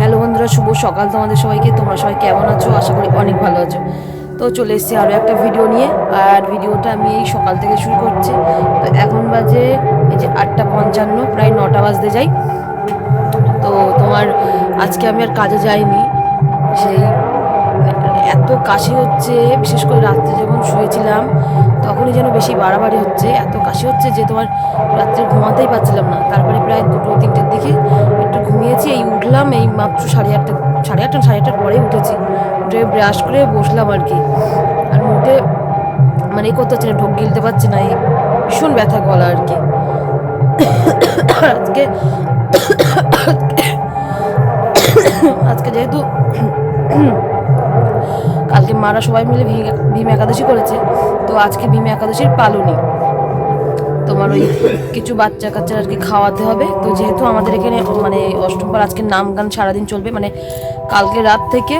Hello বন্ধুরা, শুভ সকাল তোমাদের সবাইকে। তোমরা সবাই কেমন আছো? আশা করি অনেক ভালো আছো। তো চলে এসেছি আরও একটা ভিডিও নিয়ে। আর ভিডিওটা আমি এই সকাল থেকে শুরু করছি। তো এখন বাজে এই যে আটটা পঞ্চান্ন, প্রায় নটা বাজতে যাই। তো তোমার আজকে আমি আর কাজে যাইনি। সেই এত কাশি হচ্ছে, বিশেষ করে রাত্রে যখন শুয়েছিলাম, তখনই যেন বেশি বাড়াবাড়ি হচ্ছে। এত কাশি হচ্ছে যে তোমার রাত্রে ঘুমাতেই পারছিলাম না। তারপরে প্রায় দুটো, তিনটের দিকে একটু ঘুমিয়েছি, এই উঠলাম, এই মাত্র সাড়ে আটটা সাড়ে আটটা সাড়ে আটটার পরেই উঠেছি। উঠে ব্রাশ করে বসলাম আর কি। আর মুখে মানে এই করতে হচ্ছে না, ঢোক গিলতে পারছি না, এই ভীষণ ব্যথা গলা আর কি। আজকে আজকে যেহেতু কালকে মারা সবাই মিলে ভীম একাদশী করেছে। তো আজকে ভীম একাদশীর পালনি তোমার ওই কিছু বাচ্চা কাচ্চার আর কি খাওয়াতে হবে। তো যেহেতু আমাদের এখানে মানে অষ্টমবার আজকে নাম গান সারাদিন চলবে মানে কালকে রাত থেকে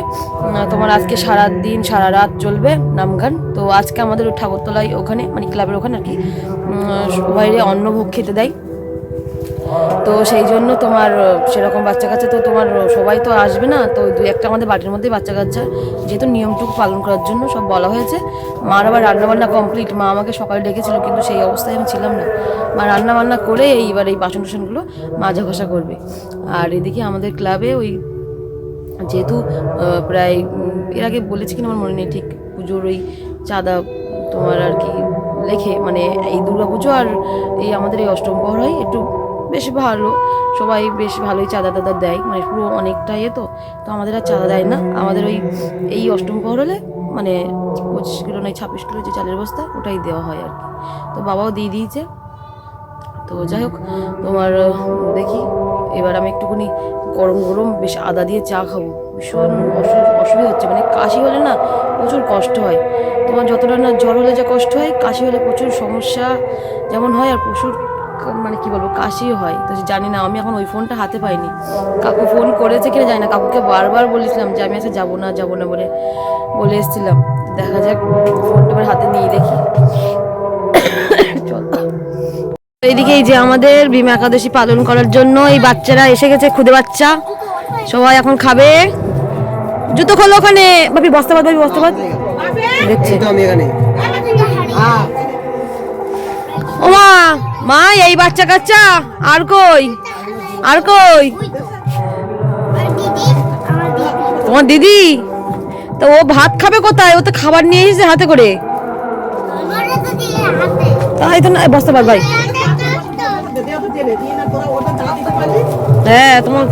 তোমার আজকে সারা দিন সারা রাত চলবে নাম গান। তো আজকে আমাদের ঠাকুরতলায় ওখানে মানে ক্লাবের ওখানে আর কি উম, সবাই অন্নভোগ খেতে দেয়। তো সেই জন্য তোমার, সেরকম বাচ্চা কাচ্চা তো তোমার, সবাই তো আসবে না। তো দুই একটা আমাদের বাড়ির মধ্যে বাচ্চা কাচ্চা। যেহেতু নিয়মটুকু পালন করার জন্য সব বলা হয়েছে। মার আবার রান্নাবান্না কমপ্লিট মা আমাকে সকালে ডেকেছিল, কিন্তু সেই অবস্থায় আমি ছিলাম না। মা রান্না বান্না করে এইবার এই বাসন টাসনগুলো মাজা ঘষা করবে। আর এদিকে আমাদের ক্লাবে ওই যেহেতু প্রায় এর আগে বলেছি কিনা আমার মনে নেই ঠিক। পুজোর ওই চাঁদা তোমার আর কি লেখে মানে এই দুর্গা পুজো আর এই আমাদের এই অষ্টম প্রহর হয়, একটু বেশ ভালো। সবাই বেশ ভালোই চাঁদা টাদা দেয়। মানে পুরো অনেকটা ইয়ে তো। তো আমাদের আর চাঁদা দেয় না। আমাদের ওই, এই অষ্টম প্রহর হলে মানে পঁচিশ কিলো নয় ছাব্বিশ কিলো যে চালের বস্তা, ওটাই দেওয়া হয় আর কি। তো বাবাও দিয়ে দিয়েছে। তো যাই হোক, তোমার, দেখি। এবার আমি একটুখানি গরম গরম বেশ আদা দিয়ে চা খাব। ভীষণ অসু- অসুবিধা হচ্ছে। মানে কাশি হলে না প্রচুর কষ্ট হয়। তোমার যতটা না জ্বর হলে যা কষ্ট হয়, কাশি হলে প্রচুর সমস্যা যেমন হয় আর প্রচুর মানে কি বলব কাশি হয়। তো জানি না আমি এখন ওই ফোনটা হাতে পাইনি। কাকু ফোন করেছে কিনা জানি না কাকুকে বারবার বলেছিলাম যে আমি আজকে যাব না যাব না বলে বলে এসেছিলাম। দেখা যাক ফোনটা এবার হাতে নিয়ে দেখি। চল এইদিকে এই যে আমাদের ভীমা একাদশী পালন করার জন্য এই বাচ্চারা এসে গেছে খুদে বাচ্চা। সবাই এখন খাবে। জুতো খোলো ওখানে। বাপি বস্তা বাদ বাপি বস্তা বাদ। দেখছে। তো আমি এখানে। ও মা, এই বাচ্চা কাচ্চা, আর কই? আর কই? তোমার দিদি? তো ও ভাত খাবে কোথায়? ও তো খাবার নিয়ে এসেছে হাতে করে। তাই তো না বসতে পার, ভাই। হ্যাঁ তোমার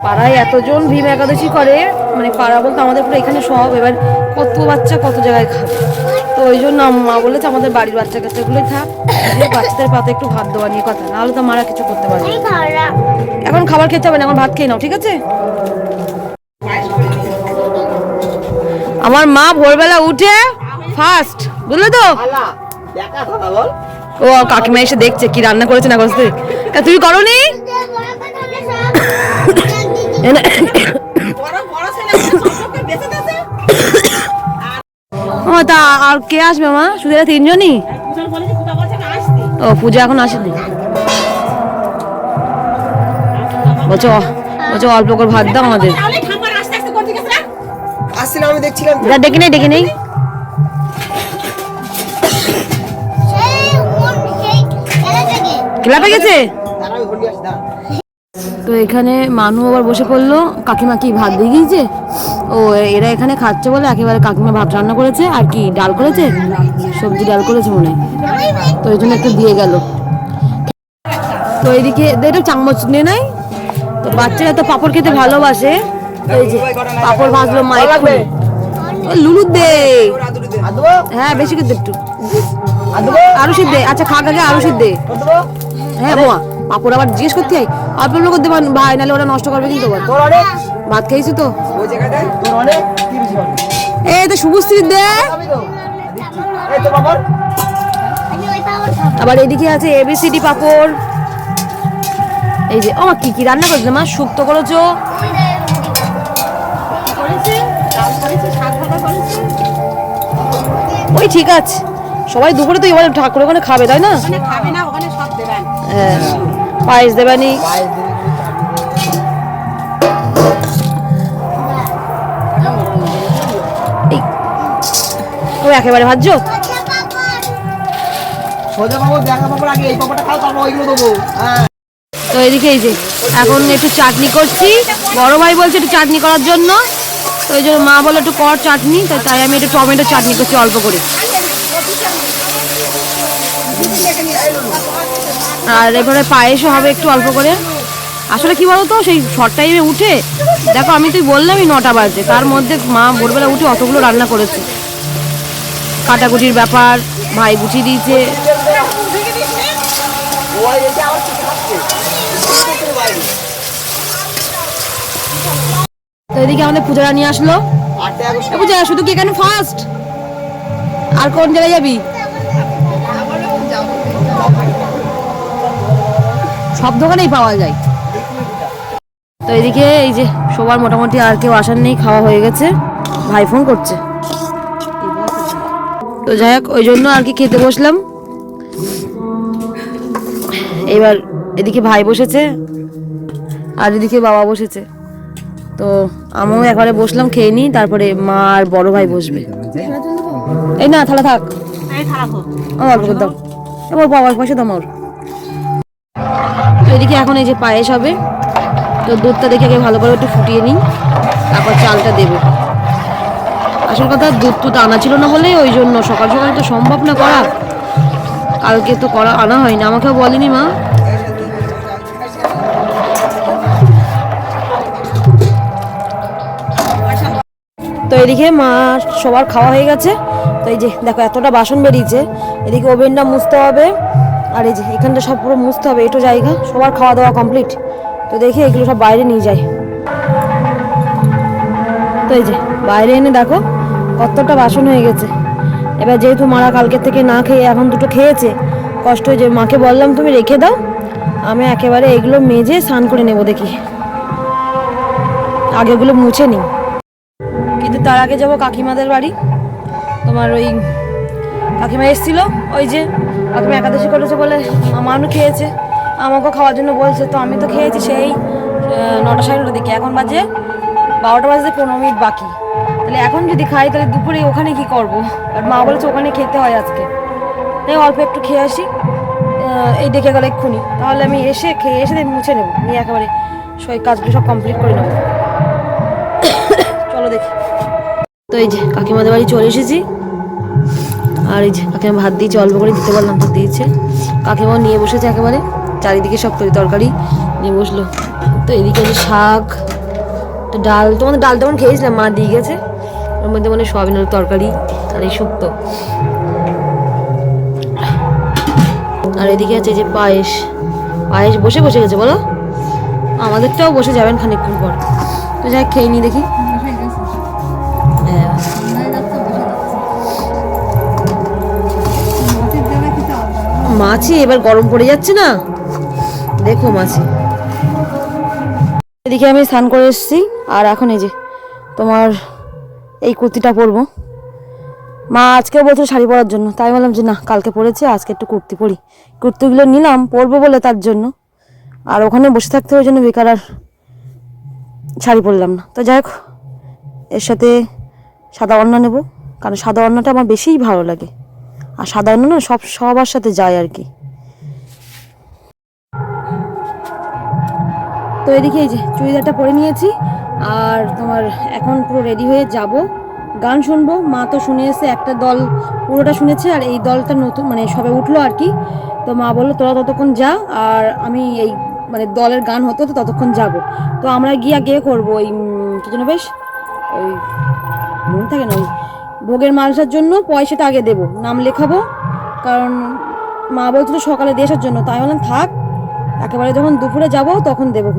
পাড়ায় এতজন ভীম একাদশী করে মানে পাড়া বলতে আমাদের পুরো এখানে সব, এবার কত বাচ্চা কত জায়গায় খাবে। ওই জন্য মা বলেছে আমাদের বাড়ির বাচ্চা কাচ্চাগুলোই থাক। বাচ্চাদের পাতে একটু ভাত দেওয়া নিয়ে কথা নাহলে তো মারা কিছু করতে পারবে না। এখন খাবার খেতে হবে না এখন ভাত খেয়ে নাও ঠিক আছে? আমার মা ভোরবেলা উঠে ফার্স্ট বুঝলে তো? ও কাকিমা এসে দেখছে কি রান্না করেছে না করেছে। তুমি করনি? ও তা আর কে আসবে মা? শুধু এরা তিনজনই? ও পূজা এখন আসেনি। বলছো বলছো অল্প করে ভাত দাও আমাদের। আসছিল আমি দেখছিলাম ডেকে নেই ডেকে নেই। ক্লাবে গেছে? তো এখানে মানু আবার বসে পড়ল কাকিমা কি ভাত দিয়ে গিয়েছে ও এরা এখানে খাচ্ছে বলে একেবারে কাকিমা ভাত রান্না করেছে আর কি ডাল করেছে? সবজি ডাল করেছে মনে তো এই জন্য একটু দিয়ে গেল। তো এইদিকে এটা চামচ নিয়ে নাই? তো বাচ্চারা তো পাপড় খেতে ভালোবাসে। এই যে পাপড় ভাজলো মায়ের খুলে দে। হ্যাঁ বেশি করে দে একটু? আরও সিদ্ধ দে। আচ্ছা খা আগে আরও সিদ্ধ দে। হ্যাঁ বোয়া। পাপড় আবার জিজ্ঞেস করতে হয় অল্প অল্প করতে ভাই নাহলে ওরা নষ্ট করবে কিন্তু। ভাত খেয়েছি তো? এই তো শুভশ্রী দে? আবার এদিকে আছে এবিসিডি পাপড়। এই যে ও মা কি কি রান্না করেছে মা? শুক্তো করেছ? ওই ঠিক আছে। সবাই দুপুরে তো এবার ঠাকুর ওখানে খাবে তাই না? খাবে না ওখানে সব দেবেন। হ্যাঁ। পায়েস দেবানি তুমি একেবারে ভাজছো? তো এদিকে এই যে এখন একটু চাটনি করছি। বড় ভাই বলছে একটু চাটনি করার জন্য। তো ওই জন্য মা বলে একটু কর চাটনি তো তাই আমি একটু টমেটো চাটনি করছি অল্প করে। আর এবারে পায়েসও হবে একটু অল্প করে। আসলে কি বলতো সেই শর্ট টাইমে উঠে দেখো আমি তুই বললামই নটা বাজে তার মধ্যে মা ভোরবেলা উঠে অতগুলো রান্না করেছে। কাটাকুটির ব্যাপার ভাই গুছিয়ে দিয়েছে। তো এদিকে আমাদের পূজারা নিয়ে আসলো। পূজা শুধু কি এখানে ফার্স্ট আর কোন জায়গায় যাবি? সব দোকানেই পাওয়া যায়। তো এদিকে এই যে সবার মোটামুটি আর কেউ আসার নেই খাওয়া হয়ে গেছে। ভাই ফোন করছে। তো যাই হোক ওই জন্য আর কি খেতে বসলাম। এবার এদিকে ভাই বসেছে আর এদিকে বাবা বসেছে। তো আমিও একবারে বসলাম খেয়ে নিই তারপরে মা আর বড় ভাই বসবে। এই না থালা থাক। আমার দাও। এবার বাবার পয়সা দাও আমার। এদিকে এখন এই যে পায়েস হবে, তো দুধটা দেখে আগে ভালো করে একটু ফুটিয়ে নিই, তারপর চালটা দেবো। আসল কথা, দুধ টুধ আনা ছিল না বলে ওই জন্য সকাল সকাল তো সম্ভব না করা। কালকে তো করা আনা হয়নি, আমাকেও বলেনি মা। তো এদিকে মা, সবার খাওয়া হয়ে গেছে। তো এই যে, দেখো এতটা বাসন বেরিয়েছে। এদিকে ওভেনটা মুছতে হবে। আর এই যে, এখানটা সব পুরো মুছতে হবে, এটো জায়গা, সবার খাওয়া দাওয়া কমপ্লিট তো দেখি এগুলো সব বাইরে নিয়ে যাই। তো এই যে, বাইরে এনে দেখো, কতটা বাসন হয়ে গেছে। এবার যেহেতু মারা কালকের থেকে না খেয়ে এখন দুটো খেয়েছে, কষ্ট যে মাকে বললাম, তুমি রেখে দাও, আমি একেবারে এগুলো মেজে স্নান করে নেব দেখি। আগেগুলো মুছে নিই। কিন্তু তার আগে যাব কাকিমাদের বাড়ি, তোমার ওই কাকিমা এসেছিল, ওই যে কাকিমা একাদশী করেছে বলে আমারও খেয়েছে, আমাকেও খাওয়ার জন্য বলছে, তো আমি তো খেয়েছি সেই নটা সাড়ে নটার দিকে। এখন বাজে বারোটা বাজতে পনেরো মিনিট বাকি। তাহলে এখন যদি খাই, তাহলে দুপুরে ওখানে কি করব? আর মা বলেছে ওখানে খেতে হয় আজকে। তাই অল্প একটু খেয়ে আসি এই দেখে গেল এক্ষুনি। তাহলে আমি এসে খেয়ে এসে মুছে নেব, নিয়ে একেবারে সই কাজগুলো সব কমপ্লিট করে নেব। চলো দেখি। তো এই যে কাকিমাদের বাড়ি চলে এসেছি। আর এই কাকিমা ভাত দিয়েছে অল্প করে দিতে পারলাম, তো দিয়েছে। কাকিমা নিয়ে বসেছে একেবারে, চারিদিকে সব তরি তরকারি নিয়ে বসল। তো এদিকে যে শাক, তো ডাল, তোমাদের ডাল তেমন খেয়েছিলাম, মা দিয়ে গেছে। ওর মধ্যে মানে সয়াবিনের তরকারি আর এই শুক্তো। আর এদিকে আছে যে পায়েস। পায়েস বসে বসে গেছে, বলো? আমাদেরটাও বসে যাবেন খানিকক্ষণ পর। তো যাই খেয়ে নি দেখি। হ্যাঁ। মাছি, এবার গরম পড়ে যাচ্ছে না? দেখো মাছি। এদিকে আমি স্নান করে এসেছি, আর এখন এই যে তোমার এই কুর্তিটা পরবো। মা আজকেও বলছিল শাড়ি পরার জন্য, তাই বললাম যে না, কালকে পরেছে, আজকে একটু কুর্তি পরি। কুর্তিগুলো নিলাম, পরবো বলে তার জন্য। আর ওখানে বসে থাকতে ওই জন্য বেকার আর শাড়ি পরলাম না। তো যাই হোক, এর সাথে সাদা ওড়না নেব, কারণ সাদা ওড়নাটা আমার বেশিই ভালো লাগে। আর সাধারণ না, সব, সবার সাথে যায় আর কি। তো এদিকে এই যে চুড়িদারটা পরে নিয়েছি, আর তোমার এখন পুরো রেডি হয়ে যাব। গান শুনব, মা তো শুনে এসে একটা দল পুরোটা শুনেছে, আর এই দলটা নতুন মানে সবে উঠল আর কি। তো মা বলল, তোরা ততক্ষণ যা, আর আমি এই মানে দলের গান হতো তো ততক্ষণ যাব। তো আমরা গিয়া গিয়ে করব ওই কি যেন বেশ, ওই, মনে থাকে না ওই ভোগের মালসার জন্য পয়সাটা আগে দেবো। নাম লেখাবো, কারণ মা বলছিল সকালে দিয়ে আসার জন্য। তাই বললাম, থাক, একেবারে যখন দুপুরে যাব তখন দেবো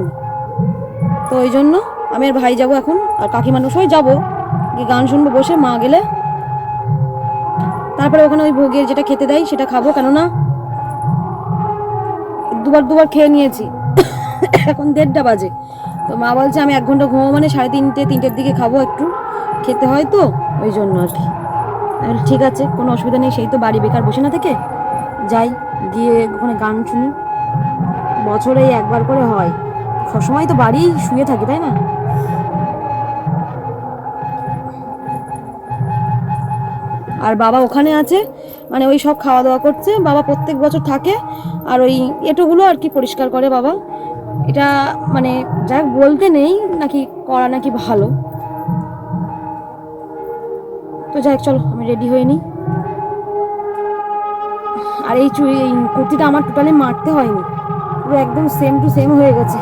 তো ওই জন্য আমি আর ভাই যাব এখন, আর কাকিমা সবাই যাব, গিয়ে গান শুনব বসে, মা গেলে। তারপরে ওখানে ওই ভোগের যেটা খেতে দেয় সেটা খাব, কেননা দুবার দুবার খেয়ে নিয়েছি। এখন দেড়টা বাজে। তো মা বলছে, আমি এক ঘণ্টা ঘুমো মানে সাড়ে তিনটে, তিনটের দিকে খাব একটু। খেতে হয় তো? ওই জন্য আর কি। ঠিক আছে, কোনো অসুবিধা নেই, সেই তো বাড়ি বেকার বসে না থেকে। যাই, গিয়ে ওখানে গান শুনি। বছরে একবার করে হয়। সবসময় তো বাড়ি শুয়ে থাকি, তাই না? আর বাবা ওখানে আছে মানে ওই সব খাওয়া দাওয়া করছে। বাবা প্রত্যেক বছর থাকে, আর ওই এটোগুলো আর কি পরিষ্কার করে বাবা। এটা মানে যাই বলতে নেই, নাকি করা নাকি ভালো। তো যাই চলো, আমি রেডি হয়ে নিই। আর এই চুড়ি এই কুর্তিটা আমার টোটালি মারতে হয়নি। পুরো একদম সেম টু সেম হয়ে গেছে।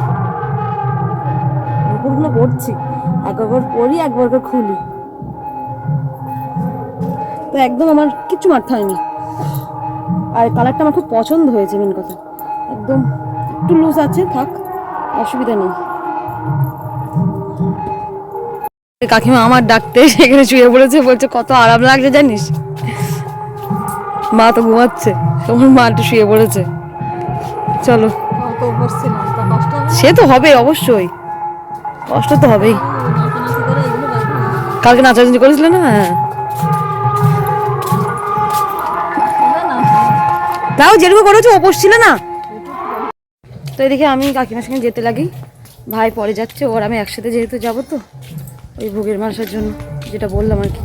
মুকুটগুলো পড়ছি একবার পরি, একবার করে খুলি। তো একদম আমার কিচ্ছু মারতে হয়নি। আর কালারটা আমার খুব পছন্দ হয়েছে মেন কথা। একদম একটু লুজ আছে, থাক, অসুবিধা নেই। কাকিমা আমার ডাকতে সেখানে শুয়ে পড়েছে, বলছে, কত আরাম লাগছে জানিস? মা তো ঘুমাচ্ছে, তোমার মা একটু শুয়ে পড়েছে। চলো। সে তো হবে অবশ্যই। কষ্ট তো হবেই। কালকে নাচানাচি করেছিলে না? হ্যাঁ। তাও যেটুকু করেছ, ও ছিল না? তো এদিকে আমি কাকিমার সঙ্গে যেতে লাগি। ভাই পরে যাচ্ছে, ওর আমি একসাথে যেহেতু যাব তো। ওই ভোগের মানুষের জন্য যেটা বললাম আর কি।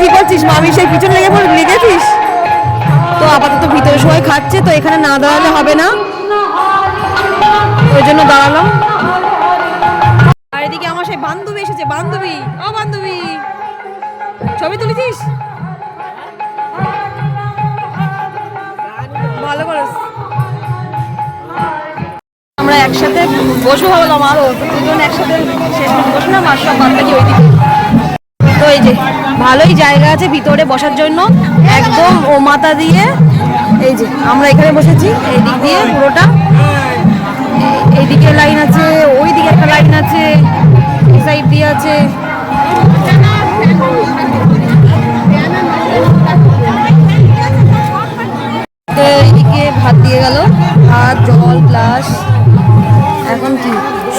কি করছিস, মামি? সেই পিছনে লেগে পড়ে লেগেছিস? তো আপাতত ভিতরে সবাই খাচ্ছে, তো এখানে না দাঁড়ালে হবে না। ওই জন্য দাঁড়ালাম। আর এদিকে আমার সেই বান্ধবী এসেছে, বান্ধবী। ও বান্ধবী। ছবি তুলেছিস? ভালো করিস আমরা একসাথে বসবো ভাবলাম আরও। দুজন একসাথে শেষ না মার সব বাদ বাকি ওইদিকে। তো এই যে ভালোই জায়গা আছে ভিতরে বসার জন্য। একদম ও মাথা দিয়ে। এই যে আমরা এখানে বসেছি, এই দিক দিয়ে পুরোটা। এইদিকে লাইন আছে, ওই দিকে একটা লাইন আছে এই সাইড দিয়ে আছে। এইদিকে ভাত দিয়ে গেল। ভাত, জল, গ্লাস। এখন কি?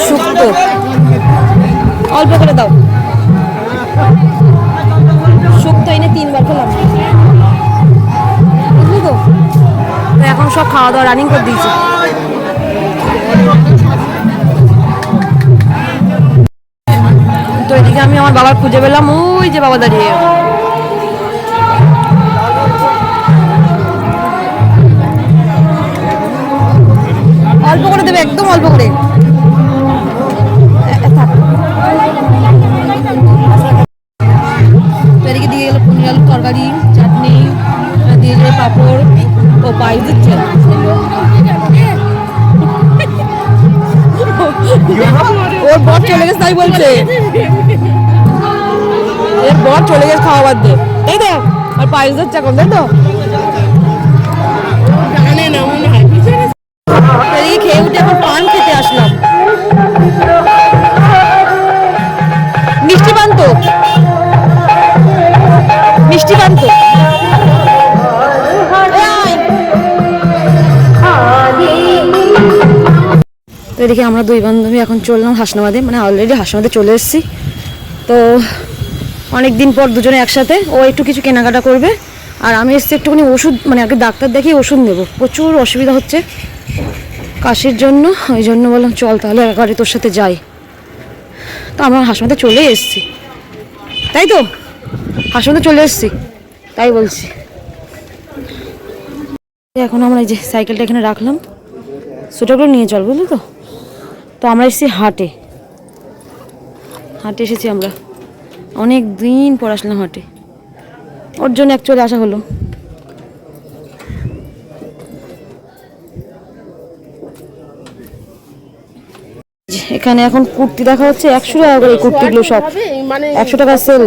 শুক্তো। অল্প করে দাও। শুক্তো এনে তিনবার খেলাম। এখন সব খাওয়া দাওয়া রানিং করে দিয়েছি। তো এদিকে আমি আমার বাবার খুঁজে পেলাম, ওই যে বাবা দাঁড়িয়ে। অল্প করে দেবে, একদম অল্প করে। পায়েস দিচ্ছে ওর বর চলে গেছে তাই বলছে। এর বর চলে গেছে খাওয়া বাদ দিয়ে। এই তো, আর পায়েস দিচ্ছে এখন, তাই তো? খেয়ে উঠে এখন পান খেতে আসলাম। মিষ্টি পান তো? মিষ্টি পান তো? তো এদিকে আমরা দুই বান্ধবী এখন চললাম হাসনাবাদে মানে অলরেডি হাসনাবাদে চলে এসেছি। তো অনেক দিন পর দুজনে একসাথে, ও একটু কিছু কেনাকাটা করবে, আর আমি এসছি একটুখানি ওষুধ মানে আগে ডাক্তার দেখিয়ে ওষুধ নেব। প্রচুর অসুবিধা হচ্ছে কাশির জন্য, ওই জন্য বললাম, চল তাহলে একবারে তোর সাথে যাই। তো আমরা হাসপাতালে চলে এসেছি। তাই তো? হাসপাতালে চলে এসেছি, তাই বলছি। এখন আমরা এই যে সাইকেলটা এখানে রাখলাম সুটাগুলো নিয়ে চল, বুঝলি তো? তো আমরা এসেছি হাটে। হাটে এসেছি আমরা। অনেক দিন পর আসলাম হাটে। ওর জন্য অ্যাকচুয়ালি আসা হলো। এখানে এখন কুর্তি দেখা হচ্ছে একশো টাকা করে এই কুর্তিগুলো সব। একশো টাকা সেল।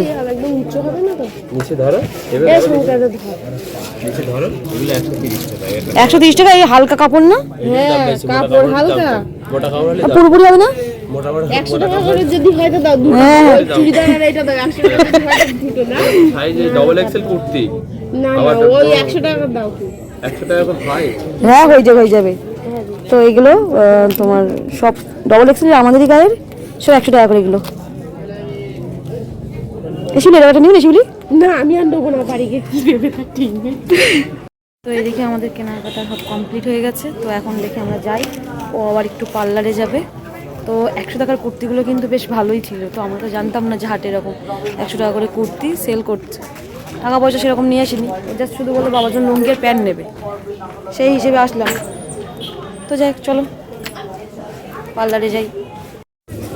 একশো তিরিশ টাকা, এই হালকা কাপড় না? হ্যাঁ কাপড় হালকা। মোটা কাপড় হলে পুরোপুরি হবে না? মোটা কাপড় একশো টাকা করে যদি হয় তো দাও দুটো হ্যাঁ চুড়িদার আর এটা দাও একশো টাকা যদি দুটো না? Size double XL kurti. না না ওই একশো টাকা দাও কি একশো টাকা করে হয়। হ্যাঁ হয়ে যাবে হয়ে যাবে। তো এগুলো তোমার সব ডবল এক্সেল আমাদেরই গায়ের সব একশো টাকা করে এগুলো। এসিলি এটা নিবি না আমি আর নেব না বাড়ি গিয়ে। কি ভেবে থাকি তো এদিকে আমাদের কেনাকাটা সব কমপ্লিট হয়ে গেছে। তো এখন দেখে আমরা যাই। ও আবার একটু পার্লারে যাবে। তো একশো টাকার কুর্তিগুলো কিন্তু বেশ ভালোই ছিল। তো আমরা তো জানতাম না যে হাটে এরকম একশো টাকা করে কুর্তি সেল করছে। টাকা পয়সা সেরকম নিয়ে আসিনি। জাস্ট শুধু বলে বাবার জন্য লুঙ্গি আর প্যান্ট নেবে। সেই হিসেবে আসলাম। তো যাই চলো। পার্লারে যাই।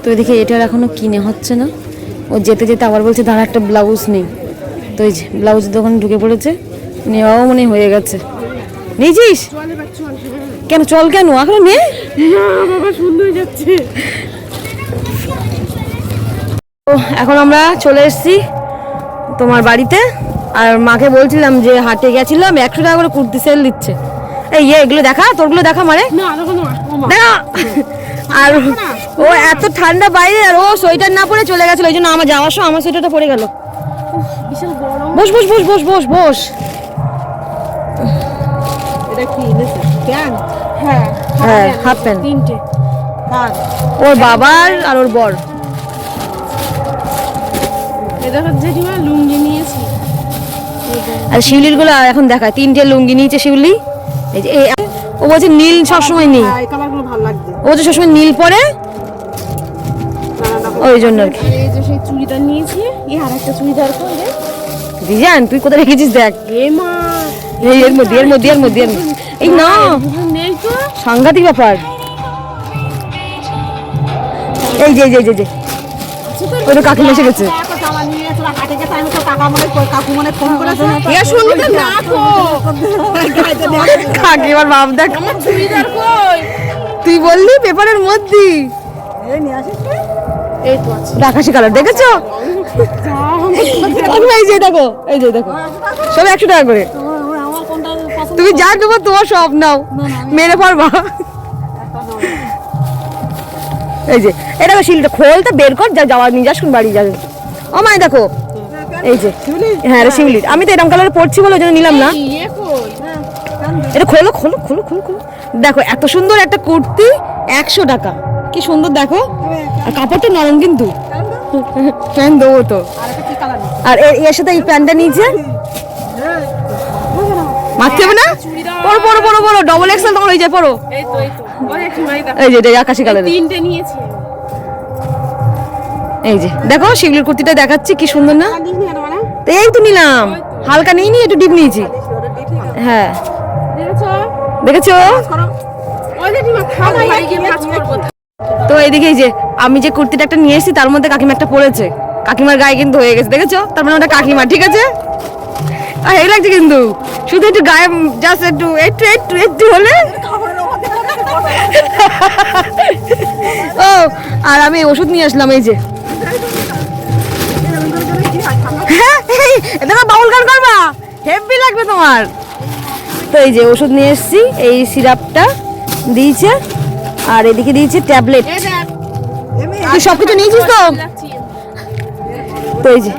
তো এদিকে এটার এখনও কিনে হচ্ছে না। ও যেতে যেতে আবার বলছে, দাঁড়া, একটা ব্লাউজ নেই। তো এই যে ব্লাউজ দোকানে ঢুকে পড়েছে। নেওয়াও মনে হয়ে গেছে। নিয়েছিস? কেন চল কেন? এখনও নে বাবা সুন্দর যাচ্ছে। তো এখন আমরা চলে এসেছি তোমার বাড়িতে। আর মাকে বলছিলাম যে হাটে গেছিলাম একশো টাকা করে কুর্তি সেল দিচ্ছে। এই ইয়ে এগুলো দেখা? তোরগুলো দেখা না আরও কোনো দেখা? আর ও এত ঠান্ডা বাইরে আর ও সোয়েটার না পরে চলে গেছিল ওই জন্য আমার যাওয়ার সময় আমার সোয়েটারটা পরে গেল। বস বস বস বস বস বস। এটা কি প্যান্ট হ্যাঁ হ্যাঁ হাফ প্যান্ট। তিনটে। ওর বাবার আর ওর বর। এটা হচ্ছে জেঠিমা লুঙ্গি নিয়েছি। আর শিউলিরগুলো এখন তিনটে লুঙ্গি নিয়েছে শিউলি। এই যে ও বলছে নীল সবসময় ভালো লাগছে। ও বলছে সবসময় নীল পরে। ওই জন্য আর কি। এই যে সেই চুড়িদার নিয়েছি এই আর একটা চুড়িদার করে তুই কোথায় রেখেছিস দেখ। এ মা! এই এর মধ্যে এর মধ্যে এর মধ্যে। এই না। সাংঘাতিক ব্যাপার। এই যে যে যে, যে। ওই তো কাকিমা এসে গেছে। দেখ। তুই বললি পেপারের মধ্যে। আকাশি কালার দেখেছ? এই যে দেখো এই যে দেখো। সব একশো টাকা করে। তুমি যা দেবো তোমার সব নাও। মেরে পারবা এই যে এটা শিলটা খোলটা বের কর যা যাওয়া নিয়ে যাস বাড়ি যাবে। ও মাই দেখো। এই যে হ্যাঁ রে শিউলির আমি তো এরকম কালারে পড়ছি বলে ওই জন্য নিলাম না। ইয়ে এটা খোলো খোলো খোলো খোলো খোলো। দেখো এত সুন্দর একটা কুর্তি একশো টাকা। কি সুন্দর দেখো। আর কাপড়টা নরম কিন্তু। প্যান্ট দেবো তো। আর এর সাথে এই প্যান্টটা নিচে মারতে হবে না? পড়ো পড়ো পড়ো পড়ো। ডবল এক্সেল তোমার ওই যে পড়ো। এই যে আকাশি কালারের। তিনটে নিয়েছি এই যে, দেখো শিবলির কুর্তিটা দেখাচ্ছি, কি সুন্দর না? নি এই তো নিলাম। হালকা নিয়ে নিয়ে একটু ডিপ নিয়েছি। হ্যাঁ। দেখেছ? তো এইদিকে যে, আমি যে কুর্তিটা একটা নিয়ে এসেছি, তার মধ্যে কাকিমা একটা পড়েছে কাকিমার গায়ে কিন্তু হয়ে গেছে, দেখেছ? তার মানে ওটা কাকিমা, ঠিক আছে? আর, এই লাগছে কিন্তু। শুধু একটু গায়ে জাস্ট একটু একটু একটু একটু হলে। ও, আর আমি ওষুধ নিয়ে আসলাম, এই যে। হ্যাঁ দেখো বাউল গান করবা। হেভি লাগবে তোমার। তো এই যে ওষুধ নিয়ে এসেছি, এই সিরাপটা দিয়েছে, আর এদিকে দিয়েছে ট্যাবলেট। তুই সব কিছু নিয়েছিস তো? তো এই যে।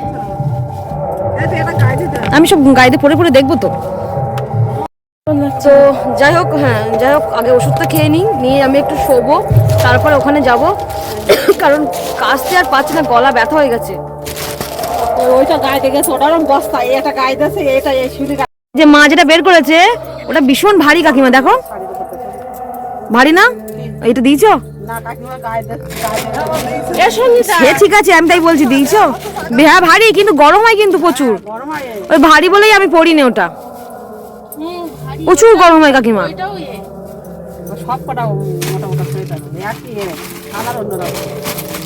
আমি সব গাড়িতে পরে পরে দেখব তো। তো যাই হোক হ্যাঁ যাই হোক আগে ওষুধটা খেয়ে নিই নিয়ে আমি একটু শোবো তারপরে ওখানে যাব। কারণ কাশতে আর পাচ্ছি না গলা ব্যথা হয়ে গেছে। ওইটা গাইতে গেছে ওটার বস্তা এটা যে মা যেটা বের করেছে ওটা ভীষণ ভারী কাকিমা দেখো। ভারী না? এটা দিয়েছ? সে ঠিক আছে আমি তাই বলছি দিয়েছ? হ্যাঁ ভারী কিন্তু গরম হয় কিন্তু প্রচুর। ওই ভারী বলেই আমি পড়িনি ওটা। প্রচুর গরম হয় কাকিমা।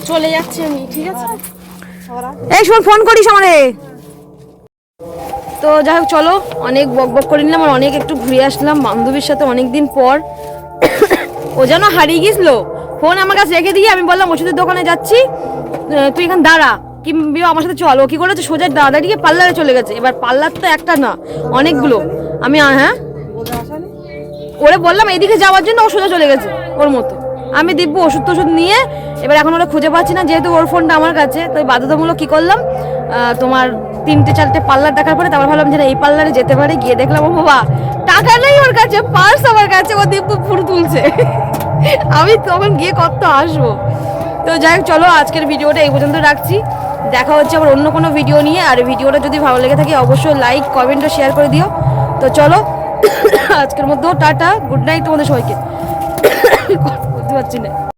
চলে যাচ্ছি আমি ঠিক আছে? এই শোন ফোন করিস আমারে। তো যাই হোক চলো অনেক বক বক করে নিলাম আর অনেক একটু ঘুরে আসলাম বান্ধবীর সাথে অনেক দিন পর। ও যেন হারিয়ে গেছিল। ফোন আমার কাছে রেখে দিয়ে আমি বললাম, ওষুধের দোকানে যাচ্ছি। তুই এখানে দাঁড়া। কিংবা আমার সাথে চল। ও কি করেছে? সোজা দাঁড়িয়ে পার্লারে চলে গেছে। এবার পার্লার তো একটা না, অনেকগুলো। আমি হ্যাঁ? ওরে বললাম, এদিকে যাওয়ার জন্য ও সোজা চলে গেছে, ওর মতো। আমি দিব্য ওষুধ টষুধ নিয়ে, এবার এখন ওরা খুঁজে পাচ্ছি না, যেহেতু ওর ফোনটা আমার কাছে। তো বাধ্যতামূলক কি করলাম? তোমার তিনটে, চারটে পার্লার দেখার পরে তারপর ভাবলাম যে এই পার্লারে যেতে পারে। গিয়ে দেখলাম, ও বাবা, টাকা নেই ওর কাছে পার্স আমার কাছে। ও দিব্য পুরো তুলছে। আমি তখন গিয়ে কত আসব। তো যাই হোক, চলো আজকের ভিডিওটা এই পর্যন্ত রাখছি। দেখা হচ্ছে আবার অন্য কোনো ভিডিও নিয়ে। আর ভিডিওটা যদি ভালো লেগে থাকে, অবশ্যই লাইক কমেন্ট ও শেয়ার করে দিও। তো চলো, আজকের মধ্যেও টাটা গুড নাইট তোমাদের সবাইকে। বুঝতে পারছি না।